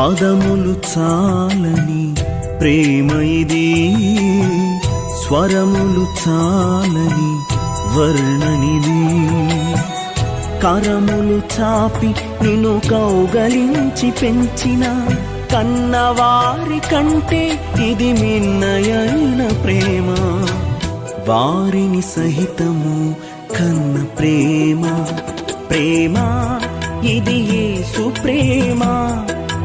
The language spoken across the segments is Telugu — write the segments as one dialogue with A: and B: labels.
A: పదములు చాలని ప్రేమ ఇది. స్వరములు చాలని వర్ణనిది. కరములు చాపి నిన్ను కౌగలించి పెంచిన కన్నవారి కంటే ఇది మిన్నయైన ప్రేమ. వారిని సహితము కన్న ప్రేమ. ప్రేమ ఇది సుప్రేమా ప్రేమ.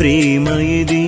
A: ప్రేమ ఇది.